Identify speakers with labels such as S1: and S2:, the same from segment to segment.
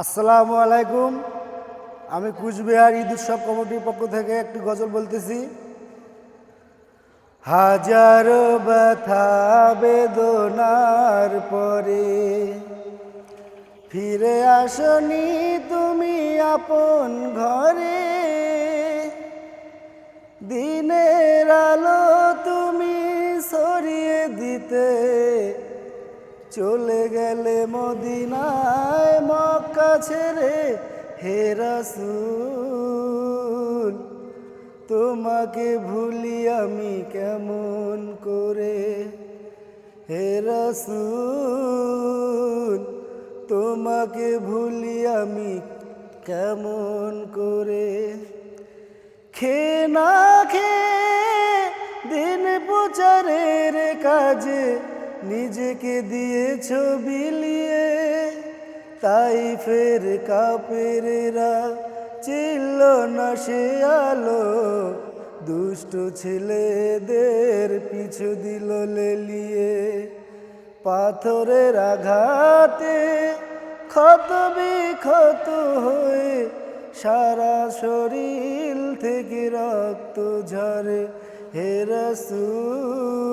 S1: আসসালামু আলাইকুম। আমি কুচবিহার ঈদ উৎসব কমিটির পক্ষ থেকে একটি গজল বলতেছি। হাজারো ব্যথা বেদনার পরে ফিরে আসনি তুমি আপন ঘরে। দিনের আলো তুমি সরিয়ে দিতে চলে গেলে মদিনায় মক্কা ছেড়ে হে রাসূল, তোমাকে ভুলি আমি কেমন করে? হে রাসূল, তোমাকে ভুলি আমি কেমন করে? খে না খে দিন প্রচারের কাজে নিজেকে দিয়েছ বিলিয়ে। তাই ফের কাপেরেরা চিল্ল না সে আলো। দুষ্ট ছেলেদের পিছু দিল লেলিয়ে। পাথরের আঘাতে ক্ষত বিক্ষত হয়ে সারা শরীর থেকে রক্ত ঝরে হে রসুল।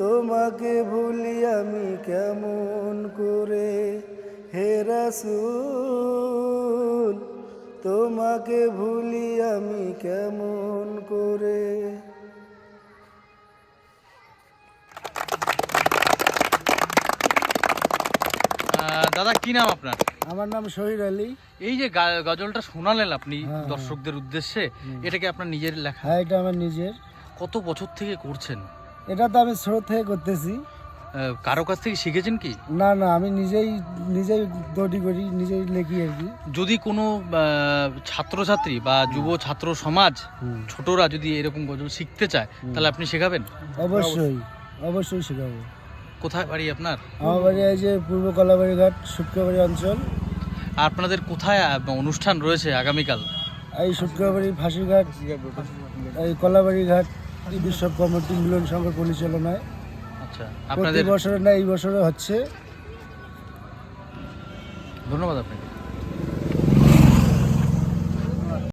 S1: তোমাকে ভুলি আমি কেমন করে? হে রাসূল তোমাকে ভুলি আমি কেমন করে?
S2: দাদা কি নাম আপনার?
S1: আমার নাম শহীদ আলী।
S2: এই যে গজলটা শোনালেন আপনি
S1: হ্যাঁ, হ্যাঁ।
S2: দর্শকদের উদ্দেশ্যে এটা কি আপনার নিজের লেখা?
S1: হ্যাঁ এটা আমার নিজের।
S2: কত বছর থেকে করছেন?
S1: এটা তো আমি ছোট থেকে করতেছি।
S2: কারও কাছ থেকে শিখেছেন কি?
S1: না না আমি নিজেই নিজেই তৈরি করি নিজেই লেখি আর কি।
S2: যদি কোনো ছাত্রছাত্রী বা যুব ছাত্র সমাজ ছোটরা যদি এরকম গজল শিখতে চায় তাহলে আপনি শেখাবেন?
S1: অবশ্যই অবশ্যই শেখাবো।
S2: কোথায় বাড়ি আপনার?
S1: আমার বাড়ি এই যে পূর্ব কলাবাড়ি ঘাট সুটকাবাড়ি অঞ্চল।
S2: আর আপনাদের কোথায় অনুষ্ঠান রয়েছে আগামীকাল?
S1: এই সুটকাবাড়ি ফাঁসিঘাট এই কলাবাড়ি ঘাট বিশ্বব কমিটি মিলন সংঘ পরিচালনায়।
S2: আচ্ছা
S1: প্রতি
S2: আপনাদের
S1: বছরে না এই বছরে হচ্ছে।
S2: ধন্যবাদ আপনাকে।